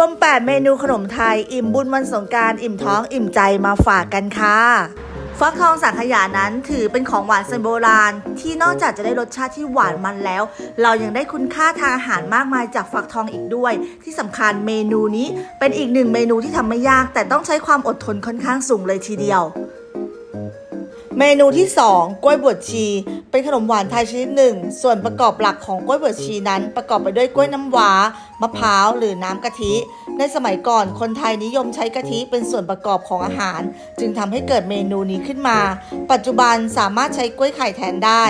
วม 8 เมนูขนมไทย อิ่มบุญวันสงการ อิ่มท้องอิ่มใจมาฝากกันค่ะฟักทองสังขยานั้นถือเป็นของหวานสมัยโบราณ ที่นอกจากจะได้รสชาติที่หวานมันแล้ว เรายังได้คุณค่าทางอาหารมากมายจากฟักทองอีกด้วย ที่สำคัญเมนูนี้เป็นอีกหนึ่งเมนูที่ทำไม่ยาก แต่ต้องใช้ความอดทนค่อนข้างสูงเลยทีเดียว เมนูที่ 2 กล้วยบวชชี เป็นขนมหวานไทยชนิดหนึ่ง ส่วนประกอบหลักของกล้วยบวชชีนั้น ประกอบไปด้วยกล้วยน้ำว้ามะพร้าวหรือน้ำกะทิ ในสมัยก่อนคนไทยนิยมใช้กะทิเป็นส่วนประกอบของอาหาร จึงทำให้เกิดเมนูนี้ขึ้นมา ปัจจุบันสามารถใช้กล้วยไข่แทนได้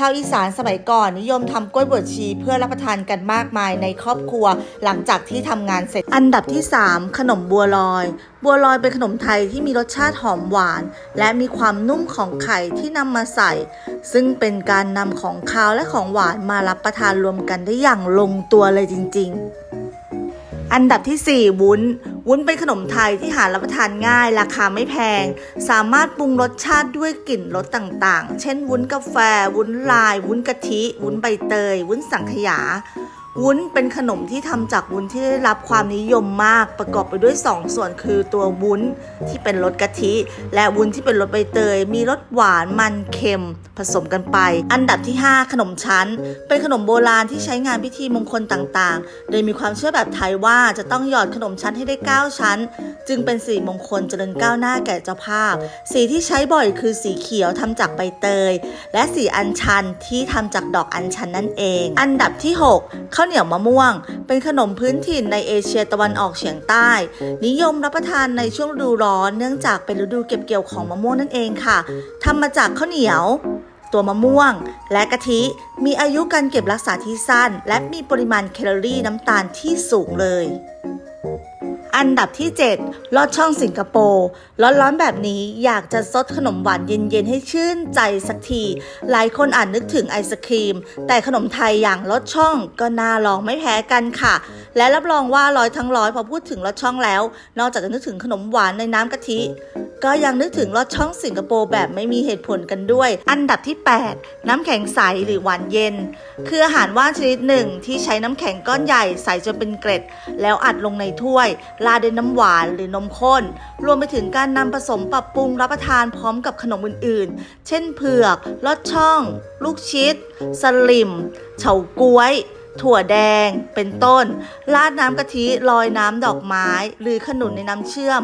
ชาวอีสานสมัยก่อนนิยมทำกล้วยบวชชีเพื่อรับประทานกันมากมายในครอบครัว หลังจากที่ทำงานเสร็จ อันดับที่ 3 ขนมบัวลอย บัวลอยเป็นขนมไทยที่มีรสชาติหอมหวาน และมีความนุ่มของไข่ที่นำมาใส่ ซึ่งเป็นการนำของคาวและของหวานมารับประทานรวมกันได้อย่างลงตัวเลยจริง ๆ อันดับที่ 4 วุ้น วุ้นเป็นขนมไทยที่หารับประทานง่าย ราคาไม่แพง สามารถปรุงรสชาติด้วยกลิ่นรสต่างๆ เช่น วุ้นกาแฟ วุ้นลาย วุ้นกะทิ วุ้นใบเตย วุ้นสังขยา วุ้นเป็นขนมที่ทำจากวุ้นที่ได้รับความนิยมมากประกอบไปด้วย2ส่วนคือตัววุ้นที่เป็นรสกะทิ และวุ้นที่เป็นรสใบเตย มีรสหวานมันเค็มผสมกันไป อันดับที่ 5 ขนมชั้น เป็นขนมโบราณที่ใช้งานพิธีมงคลต่างๆ โดยมีความเชื่อแบบไทยว่าจะต้องหยอดขนมชั้นให้ได้ 9 ชั้น จึงเป็นสีมงคลเจริญก้าวหน้าแก่เจ้าภาพ สีที่ใช้บ่อยคือสีเขียวทำจากใบเตย และสีอัญชันที่ทำจากดอกอัญชันนั่นเอง อันดับที่ 6ข้าวเหนียวมะม่วง เป็นขนมพื้นถิ่นในเอเชียตะวันออกเฉียงใต้ นิยมรับประทานในช่วงฤดูร้อน เนื่องจากเป็นฤดูเก็บเกี่ยวของมะม่วงนั่นเองค่ะทำมาจากข้าวเหนียวตัวมะม่วง และกะทิมีอายุการเก็บรักษาที่สั้น และมีปริมาณแคลอรี่น้ำตาลที่สูงเลย อันดับที่ 7 ลอดช่องสิงคโปร์ร้อนๆแบบนี้อยากจะซดขนมหวานเย็นๆ ให้ชื่นใจสักที หลายคนอาจนึกถึงไอศครีม แต่ขนมไทยอย่างลอดช่องก็น่าลองไม่แพ้กันค่ะ และรับรองว่าร้อยทั้งร้อยพอพูดถึงลอดช่องแล้ว นอกจากจะนึกถึงขนมหวานในน้ำกะทิ ก็ยังนึกถึงลอดช่องสิงคโปร์แบบไม่มีเหตุผลกันด้วย อันดับที่ 8 น้ำแข็งใสหรือหวานเย็น คืออาหารว่านชนิดหนึ่งที่ใช้น้ำแข็งก้อนใหญ่ใส่จนเป็นเกล็ด แล้วอัดลงในถ้วยราดด้วยน้ำหวานหรือนมข้น รวมไปถึงการนำผสมปรับปรุงรับประทานพร้อมกับขนมอื่นๆ เช่นเผือกลอดช่อง ลูกชิด สลิมเฉาก๊วย ถั่วแดงเป็นต้น ราดน้ำกะทิลอยน้ำดอกไม้ หรือขนุนในน้ำเชื่อม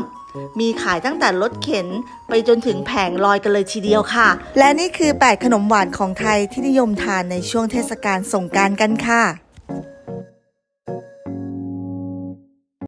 มีขายตั้งแต่รถเข็นไปจนถึงแผงลอยกันเลยทีเดียวค่ะ และนี่คือ 8 ขนมหวานของไทยที่นิยมทานในช่วงเทศกาลสงกรารกันค่ะ